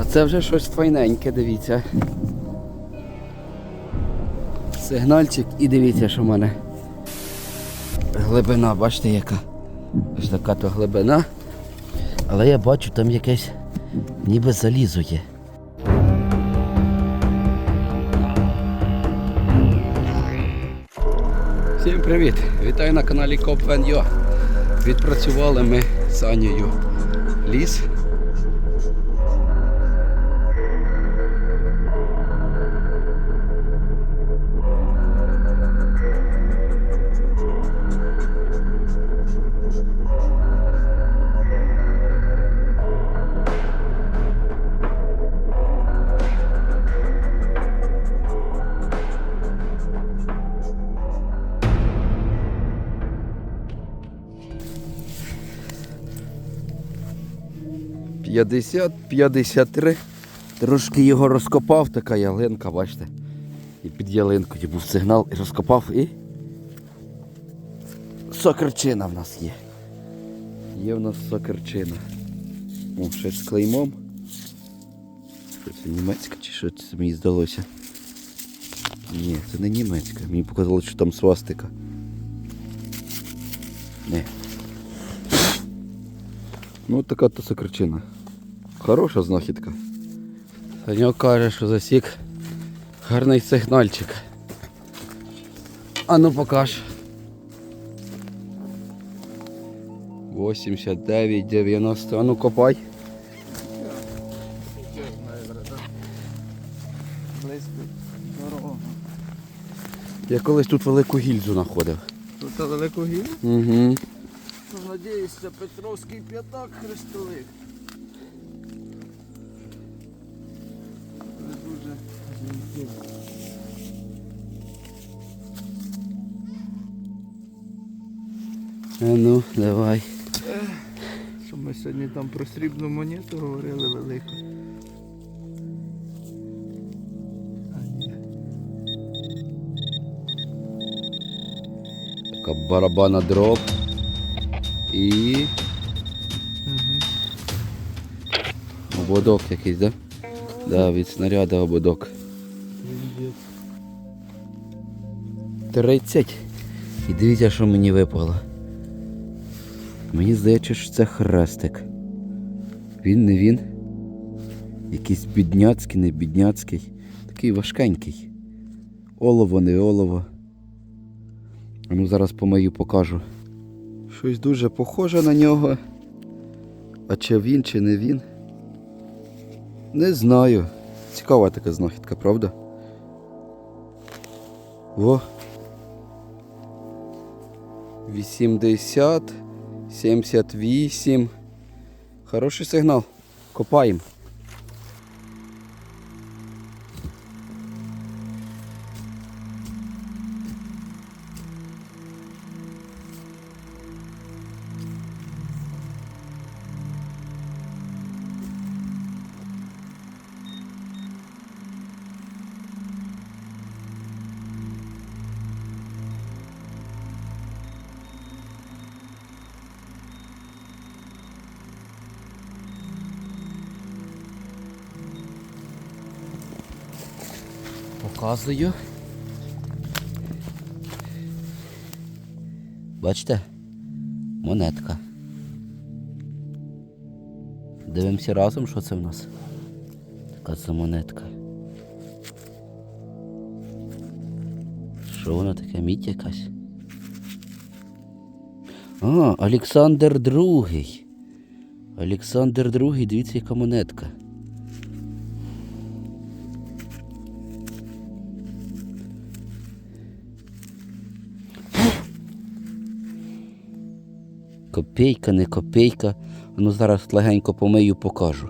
А це вже щось файненьке, дивіться. Сигнальчик і дивіться, що в мене. Глибина, бачите яка? Ось така то глибина. Але я бачу, там якесь ніби залізо є. Всім привіт! Вітаю на каналі CopVenyo. Відпрацювали ми з Анією ліс. П'ятдесят, 53. Трошки його розкопав, така ялинка, бачите. І під ялинкою був сигнал і розкопав і. Сокерчина в нас є. Є в нас сокерчина. О, щось з клеймом. Що це німецька чи що це мені здалося? Ні, це не німецька. Мені показалось, що там свастика. Ну от така то сокричина. Хороша знахідка. Саньок каже, що засік гарний сигнальчик. А ну покаж. 89, 90. А ну копай. Я колись тут велику гільзу знаходив. Тут велику гіль. Угу. Надіюсь, це Петровський п'ятак хрестовик. Не дуже. А ну, давай. Що ми сьогодні там про срібну монету говорили велику. Така барабана дроб. І Угу. ободок якийсь, да? Да, від снаряда ободок. 30. І дивіться, що мені випало. Мені здається, що це хрестик. Він не він. Якийсь бідняцький, не бідняцький. Такий важкенький. Олово, не олово. Ну зараз помию покажу. Щось дуже похоже на нього. А чи він, чи не він? Не знаю. Цікава така знахідка, правда? Во. 80, 78. Хороший сигнал. Копаємо. Показую. Бачите? Монетка. Дивимося разом, що це в нас. Така це монетка. Що вона таке мідь якась? А, Олександр Другий. Олександр Другий, дивіться, яка монетка. Копійка, не копійка. Ну зараз легенько помию, покажу.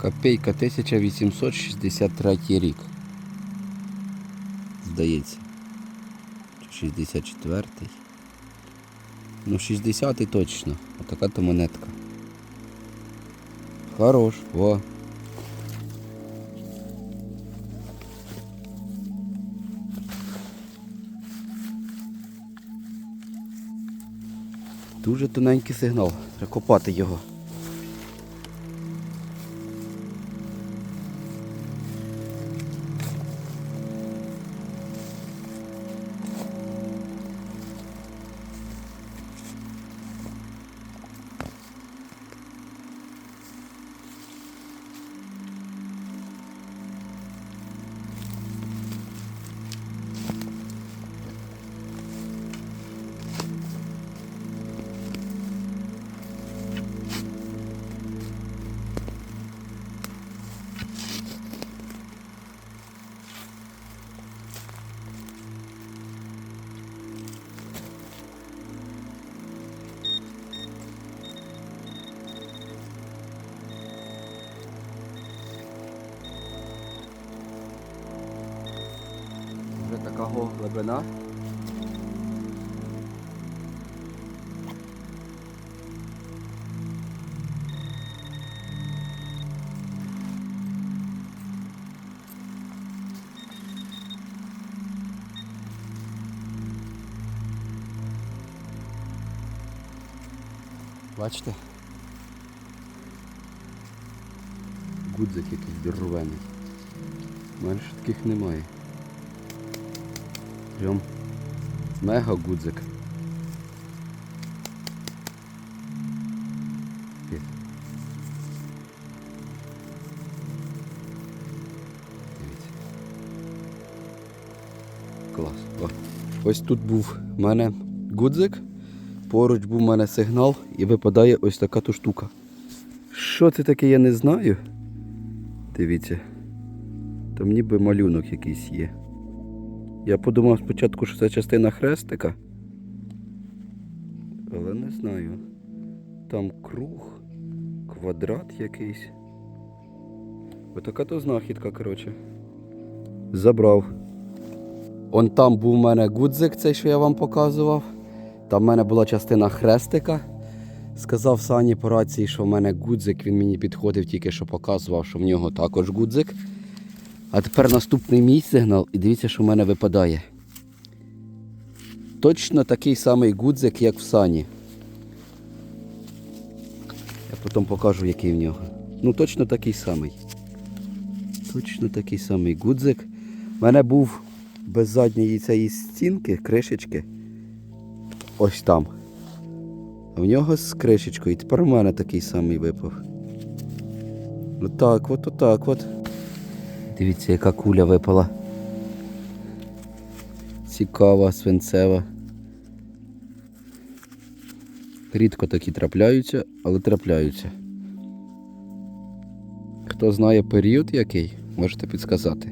Копійка 1863 рік. Здається. 64-й. Ну, 60-й точно. Отака то монетка. Хорош, во. Дуже тоненький сигнал. Треба копати його. Така го- глибина. Бачите? Гудзик якийсь здоровений. Ж таких немає. Прям мега гудзик. Клас. О. Ось тут був в мене гудзик, поруч був у мене сигнал і випадає ось така то штука. Що це таке, я не знаю. Дивіться. Там ніби малюнок якийсь є. Я подумав спочатку, що це частина хрестика. Але не знаю. Там круг, квадрат якийсь. Отака то знахідка, коротше. Забрав. Он там був у мене гудзик, цей, що я вам показував. Там в мене була частина хрестика. Сказав Сані по рації, що в мене гудзик, він мені підходив, тільки що показував, що в нього також гудзик. А тепер наступний мій сигнал, і дивіться, що в мене випадає. Точно такий самий гудзик, як в сані. Я потім покажу, який в нього. Ну, точно такий самий. Точно такий самий гудзик. У мене був без задньої цієї стінки, кришечки. Ось там. А в нього з кришечкою. І тепер у мене такий самий випав. Отак от, отак от. Дивіться, яка куля випала. Цікава, свинцева. Рідко такі трапляються, але трапляються. Хто знає період який, можете підсказати.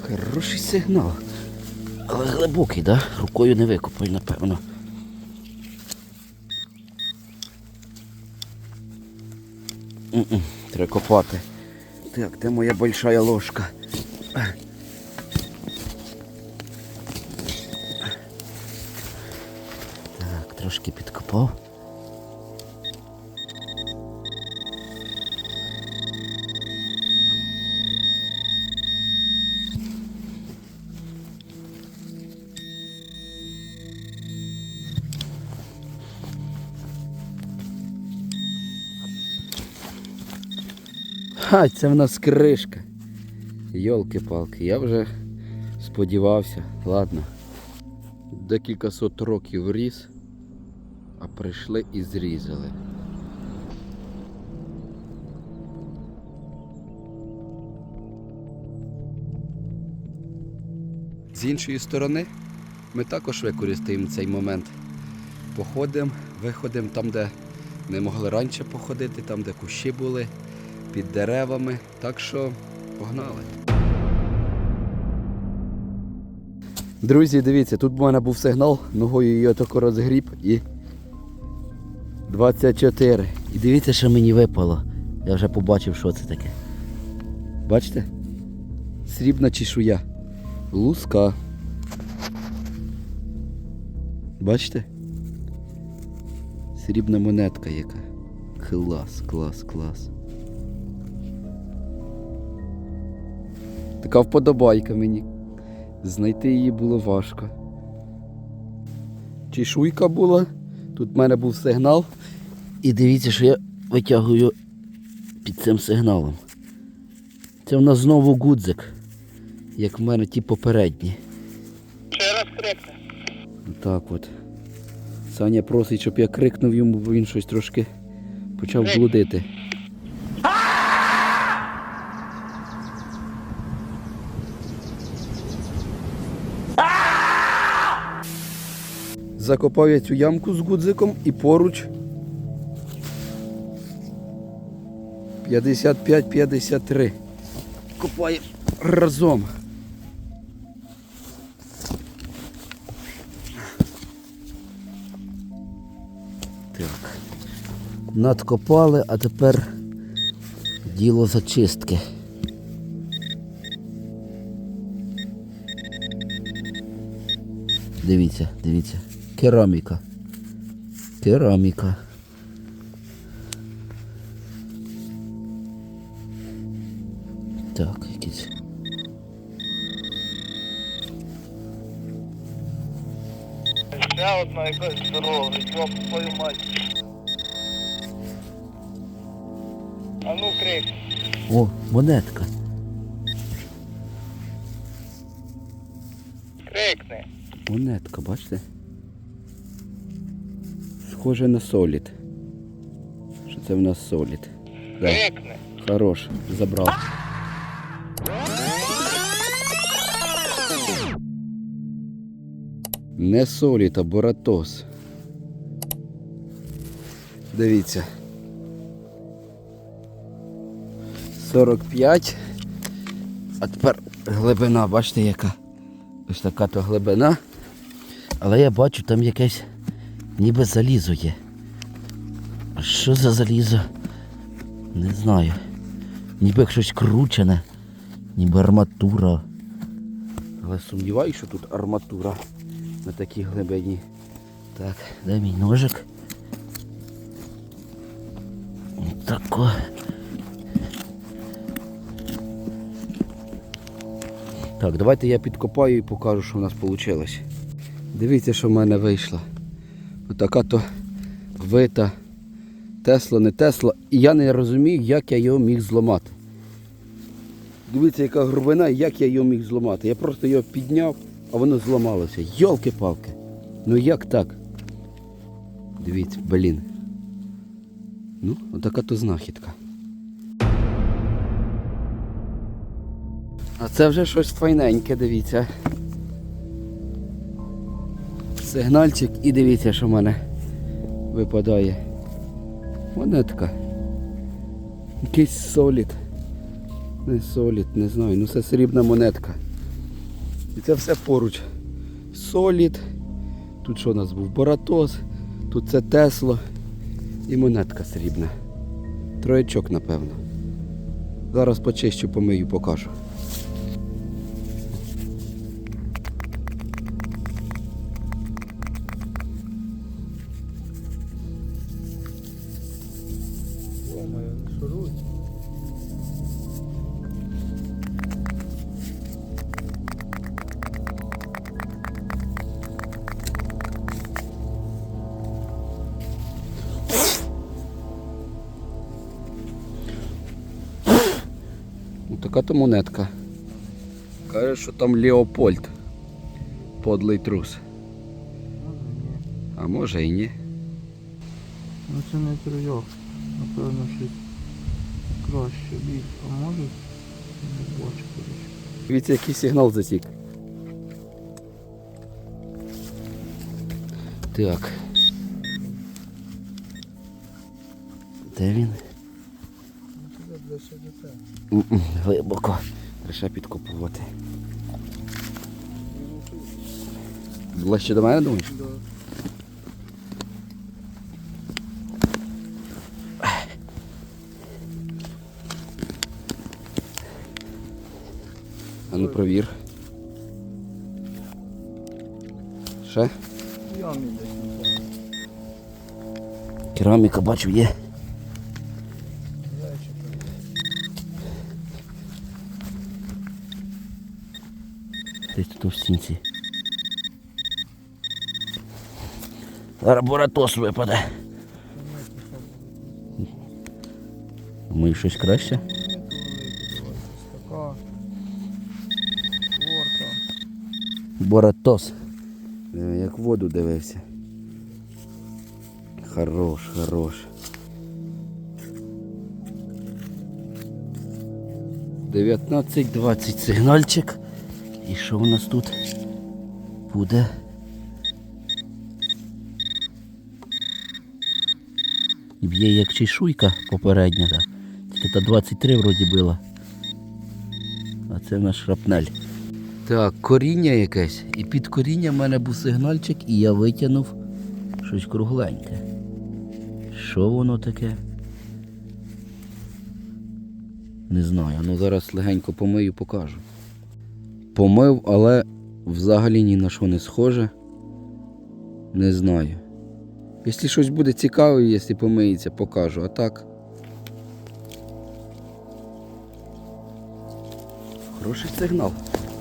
Хороший сигнал. Але глибокий, да? Рукою не викопаю, напевно. Треба копати. Так, де моя большая ложка? Так, трошки підкопав. Ха, це в нас кришка. Йолки-палки, я вже сподівався. Ладно. Декілька сот років ріс, а прийшли і зрізали. З іншої сторони, ми також використаємо цей момент. Походимо, виходимо там, де не могли раніше походити, там, де кущі були під деревами. Так що погнали. Друзі, дивіться, тут в мене був сигнал, ногою її отако розгріб і 24. І дивіться, що мені випало. Я вже побачив, що це таке. Бачите? срібна чешуя. Луска. Бачите? Срібна монетка яка. Клас, клас, клас. Така вподобайка мені. Знайти її було важко. Чешуйка була. Тут в мене був сигнал. І дивіться, що я витягую під цим сигналом. Це в нас знову гудзик, як в мене ті попередні. Ще раз крикне. Так от. Саня просить, щоб я крикнув йому, бо він щось трошки почав блудити. Закопав я цю ямку з гудзиком і поруч 55-53. Копаємо разом. Так. Надкопали, а тепер діло зачистки. Дивіться, дивіться. Кераміка. Кераміка. Так, якісь. Ще одна якась здорова, йоп твою мать. А ну крикни. О, монетка. Крикни. Монетка, бачите? Схоже на солід. Що це в нас солід? Да. Хорош, забрав. Не солід, а боратос. Дивіться. 45. А тепер глибина, бачите яка? Ось така то глибина. Але я бачу, там якесь ніби залізо є. А що за залізо? Не знаю. Ніби щось кручене, ніби арматура. Але сумніваюся, що тут арматура на такій глибині. Так, де мій ножик? Тако. Так, давайте я підкопаю і покажу, що в нас вийшло. Дивіться, що в мене вийшло. Отака то вита Тесла, не Тесла. І я не розумію, як я його міг зламати. Дивіться, яка грубина як я його міг зламати. Я просто його підняв, а воно зламалося. Йолки-палки. Ну як так? Дивіться, блін. Ну, отака то знахідка. А це вже щось файненьке, дивіться. Сигнальчик і дивіться, що в мене випадає. Монетка. Якийсь солід. Не солід, не знаю. Ну це срібна монетка. І це все поруч. Солід. Тут що у нас був? Боратос, тут це Тесло і монетка срібна. Троєчок, напевно. Зараз почищу, помию, покажу. монетка. Каже, що там Леопольд. Подлий трус. А може і ні. Ну це не тройок. Напевно, щось краще бій. А може? Не бачу, коротше. Дивіться, який сигнал затік. Так. Де він? До Глибоко. Треба підкопувати. Ближче до мене думаєш? Да. А ну провір. Ще? Знаю. Кераміка бачу є. Десь тут в стінці. Зараз боратос випаде. Думаю, щось краще. Боратос. Е, Як воду дивився. Хорош, хорош. Дев'ятнадцять двадцять сигнальчик. І що у нас тут буде? Б'є як чешуйка попередня, так. Тільки та 23 вроді била. А це наш шрапнель. Так, коріння якесь. І під коріння в мене був сигнальчик, і я витягнув щось кругленьке. Що воно таке? Не знаю. Ну зараз легенько помию, покажу. Помив, але взагалі ні на що не схоже. Не знаю. Якщо щось буде цікаве, якщо помиється, покажу. А так. Хороший сигнал.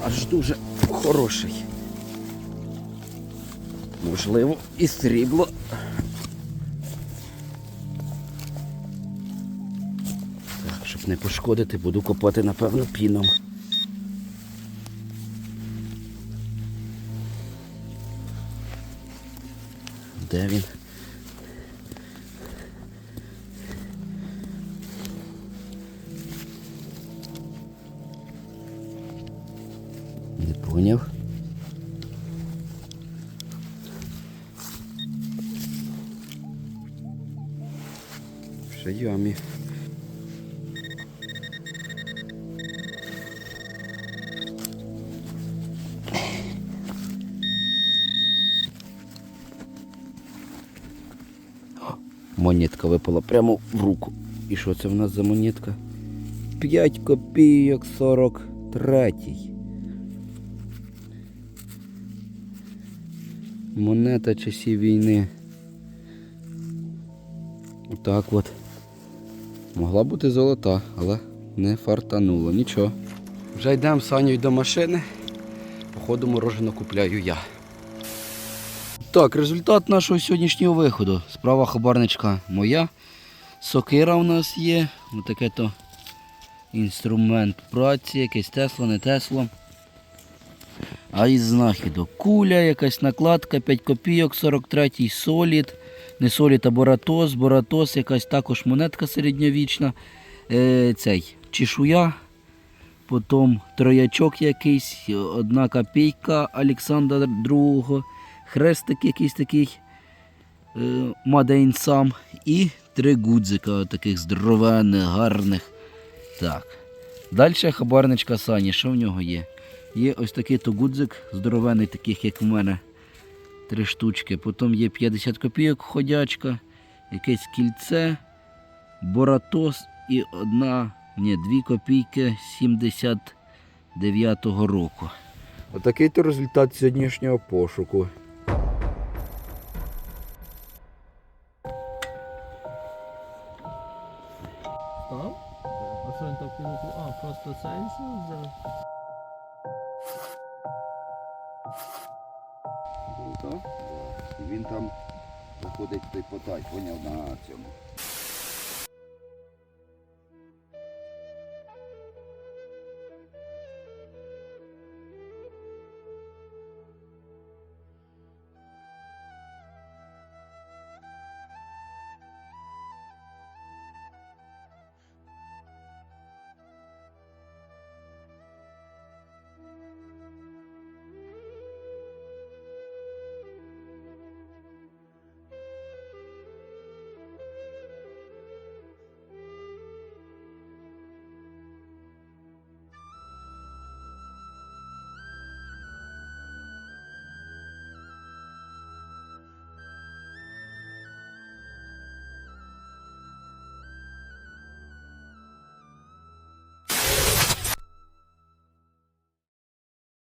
Аж дуже хороший. Можливо, і срібло. Так, щоб не пошкодити, буду копати, напевно, піном. Де він? Не поняв. Ще ямі. Монетка випала прямо в руку. І що це в нас за монетка? 5 копійок 43. Монета часів війни. Отак от. Могла бути золота, але не фартануло. Нічого. Вже йдемо з Санєю до машини. Походу морожено купляю я. Так, результат нашого сьогоднішнього виходу. Справа хабарничка моя. Сокира у нас є. Отаке то інструмент праці, якесь Тесло, не Тесло. А із знахідок куля, якась накладка, 5 копійок, 43-й солід. Не солід, а боратос. Боратос, якась також монетка середньовічна. Е, цей чешуя. Потім троячок якийсь, одна копійка Олександра II, хрестик якийсь такий е, Мадейн сам. І три гудзика таких здоровенних, гарних. Так. Далі хабарничка Сані. Що в нього є? Є ось такий то гудзик, здоровений, таких як в мене. Три штучки. Потім є 50 копійок ходячка, якесь кільце, боратос і одна, ні, дві копійки 79-го року. Отакий то результат сьогоднішнього пошуку.